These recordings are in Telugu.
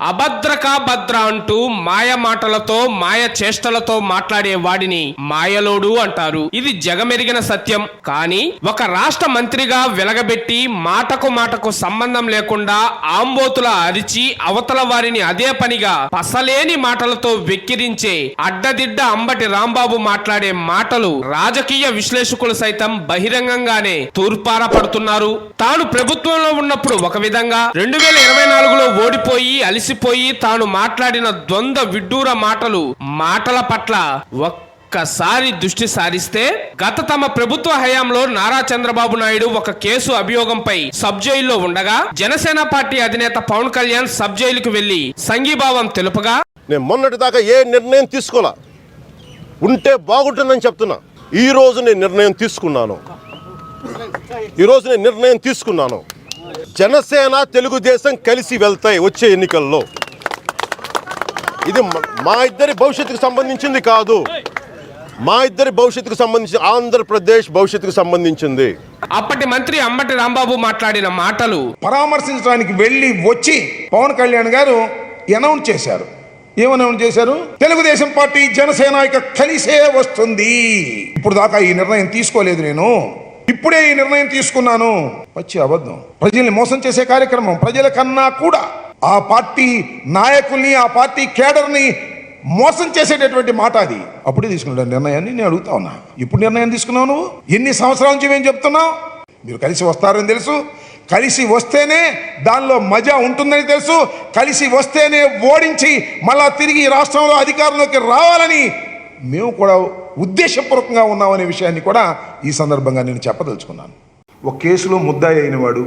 అభద్రకా భద్ర అంటూ మాయ మాటలతో మాయ చేష్టలతో మాట్లాడే వాడిని మాయలోడు అంటారు. ఇది జగమెరిగిన సత్యం. కానీ ఒక రాష్ట్ర మంత్రిగా వెలగబెట్టి మాటకు మాటకు సంబంధం లేకుండా ఆంబోతుల అరిచి అవతల వారిని అదే పనిగా పసలేని మాటలతో వెక్కిరించే అడ్డదిడ్డ అంబటి రాంబాబు మాట్లాడే మాటలు రాజకీయ విశ్లేషకులు సైతం బహిరంగంగానే తూర్పార పడుతున్నారు తాను ప్రభుత్వంలో ఉన్నప్పుడు ఒక విధంగా రెండు వేల ఇరవై నాలుగులో ఓడిపోయి అలిసి అలసిపోయి తాను మాట్లాడిన ద్వంద్వ విడ్డూర మాటలు మాటల పట్ల ఒక్కసారి దృష్టి సారిస్తే గత తమ ప్రభుత్వ హయాంలో నారా చంద్రబాబు నాయుడు ఒక కేసు అభియోగంపై సబ్ జైల్లో ఉండగా జనసేన పార్టీ అధినేత పవన్ కళ్యాణ్ సబ్ జైలుకు వెళ్ళి సంఘీభావం తెలుపగా నేను మొన్నటి దాకా ఏ నిర్ణయం తీసుకోలా? ఉంటే బాగుంటుందని చెప్తున్నా. ఈ రోజు నేను నిర్ణయం తీసుకున్నాను. ఈరోజు నేను నిర్ణయం తీసుకున్నాను. జనసేన తెలుగుదేశం కలిసి వెళ్తాయి వచ్చే ఎన్నికల్లో. ఇది మ- ఇద్దరి భవిష్యత్తుకు సంబంధించింది కాదు. మా ఇద్దరి భవిష్యత్తుకు సంబంధించి ఆంధ్రప్రదేశ్ భవిష్యత్తుకు సంబంధించింది. అప్పటి మంత్రి అంబటి రాంబాబు మాట్లాడిన మాటలు పరామర్శించడానికి వెళ్ళి వచ్చి పవన్ కళ్యాణ్ గారు అనౌన్స్ చేశారు. ఏమని అనౌన్స్ చేశారు? తెలుగుదేశం పార్టీ జనసేన ఇక కలిసే వస్తుంది. ఇప్పుడు దాకా ఈ నిర్ణయం తీసుకోలేదు నేను. ఇప్పుడే ఈ నిర్ణయం తీసుకున్నాను. వచ్చి అబద్ధం. ప్రజల్ని మోసం చేసే కార్యక్రమం ప్రజల కన్నా కూడా ఆ పార్టీ నాయకుల్ని ఆ పార్టీ కేడర్ని మోసం చేసేటటువంటి మాట అది. అప్పుడే తీసుకున్నాడు నిర్ణయాన్ని నేను అడుగుతా ఉన్నా. ఇప్పుడు నిర్ణయం తీసుకున్నావు నువ్వు? ఎన్ని సంవత్సరాల నుంచి మేము చెప్తున్నావు మీరు కలిసి వస్తారని తెలుసు. కలిసి వస్తేనే దానిలో మజా ఉంటుందని తెలుసు. కలిసి వస్తేనే ఓడించి మళ్ళా తిరిగి రాష్ట్రంలో అధికారంలోకి రావాలని మేము కూడా ఉద్దేశపూర్వకంగా ఉన్నామనే విషయాన్ని కూడా ఈ సందర్భంగా నేను చెప్పదలుచుకున్నాను. ఒక కేసులో ముద్దాయి అయినవాడు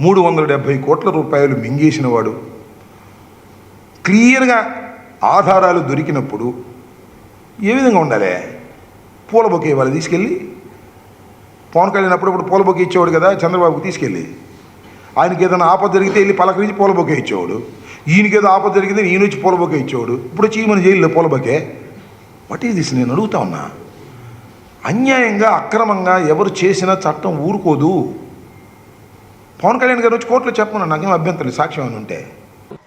మూడు వందల డెబ్భై కోట్ల రూపాయలు మింగేసినవాడు క్లియర్గా ఆధారాలు దొరికినప్పుడు ఏ విధంగా ఉండాలి? పూల బొకే వాళ్ళు తీసుకెళ్ళి పవన్ కళ్యాణ్ అప్పుడప్పుడు పూల బొకే ఇచ్చేవాడు కదా చంద్రబాబుకి తీసుకెళ్ళి. ఆయనకి ఏదైనా ఆపద జరిగితే వెళ్ళి పలకరించి పూల బొకే ఇచ్చేవాడు. ఈయనకి ఏదో ఆపద జరిగితే ఈయన వచ్చి పూల బొకే ఇచ్చేవాడు. ఇప్పుడు వచ్చి ఈమెను జైల్లో పూల బొకే. వాట్ ఈస్ దిస్ నేను అడుగుతా ఉన్నా. అన్యాయంగా అక్రమంగా ఎవరు చేసినా చట్టం ఊరుకోదు. పవన్ కళ్యాణ్ గారు వచ్చి కోర్టులో చెప్పమన్నా నాకేం అభ్యంతరం సాక్ష్యం అని ఉంటే.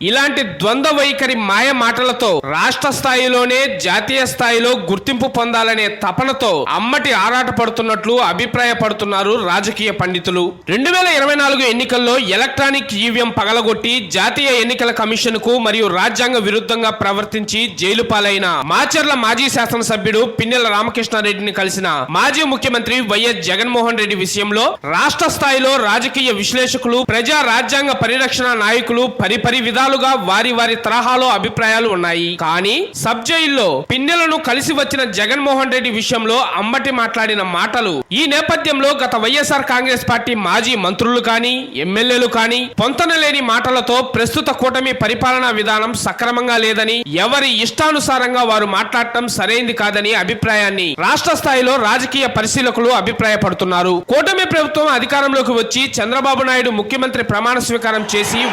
ఇలాంటి ద్వంద్వ వైఖరి మాయ మాటలతో రాష్ట్ర స్థాయిలోనే జాతీయ స్థాయిలో గుర్తింపు పొందాలనే తపనతో అమ్మటి ఆరాటపడుతున్నట్లు అభిప్రాయపడుతున్నారు రాజకీయ పండితులు. రెండు వేల ఇరవై నాలుగు ఎన్నికల్లో ఎలక్ట్రానిక్ ఈవీఎం పగలగొట్టి జాతీయ ఎన్నికల కమిషన్కు మరియు రాజ్యాంగ విరుద్ధంగా ప్రవర్తించి జైలు పాలైన మాచర్ల మాజీ శాసనసభ్యుడు పిన్నెల రామకృష్ణారెడ్డిని కలిసిన మాజీ ముఖ్యమంత్రి వైఎస్ జగన్మోహన్ రెడ్డి విషయంలో రాష్ట్ర స్థాయిలో రాజకీయ విశ్లేషకులు ప్రజా రాజ్యాంగ పరిరక్షణ నాయకులు పరిపరి విధాలుగా వారి వారి తరహాలో అభిప్రాయాలు ఉన్నాయి. కానీ సబ్ జైల్లో పిన్నెలను కలిసి వచ్చిన జగన్మోహన్ రెడ్డి విషయంలో అంబటి మాట్లాడిన మాటలు ఈ నేపథ్యంలో గత వైఎస్ఆర్ కాంగ్రెస్ పార్టీ మాజీ మంత్రులు కానీ ఎమ్మెల్యేలు కానీ పొంతనలేని మాటలతో ప్రస్తుత కూటమి పరిపాలనా విధానం సక్రమంగా లేదని ఎవరి ఇష్టానుసారంగా వారు మాట్లాడటం సరైంది కాదని అభిప్రాయాన్ని రాష్ట్ర స్థాయిలో రాజకీయ పరిశీలకులు అభిప్రాయపడుతున్నారు. కూటమి ప్రభుత్వం అధికారంలోకి వచ్చి చంద్రబాబు నాయుడు ముఖ్యమంత్రి ప్రమాణ స్వీకారం చేసి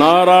నారా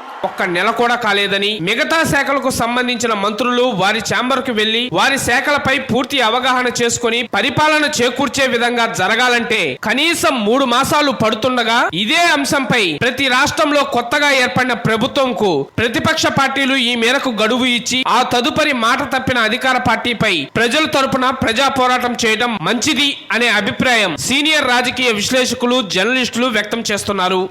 ఒక్క నెల కూడా కాలేదని మిగతా శాఖలకు సంబంధించిన మంత్రులు వారి ఛాంబర్కు వెళ్ళి వారి శాఖలపై పూర్తి అవగాహన చేసుకుని పరిపాలన చేకూర్చే విధంగా జరగాలంటే కనీసం మూడు మాసాలు పడుతుండగా ఇదే అంశంపై ప్రతి రాష్ట్రంలో కొత్తగా ఏర్పడిన ప్రభుత్వంకు ప్రతిపక్ష పార్టీలు ఈ మేరకు గడువు ఇచ్చి ఆ తదుపరి మాట తప్పిన అధికార పార్టీపై ప్రజల తరపున ప్రజా పోరాటం చేయడం మంచిది అనే అభిప్రాయం సీనియర్ రాజకీయ విశ్లేషకులు జర్నలిస్టులు వ్యక్తం చేస్తున్నారు.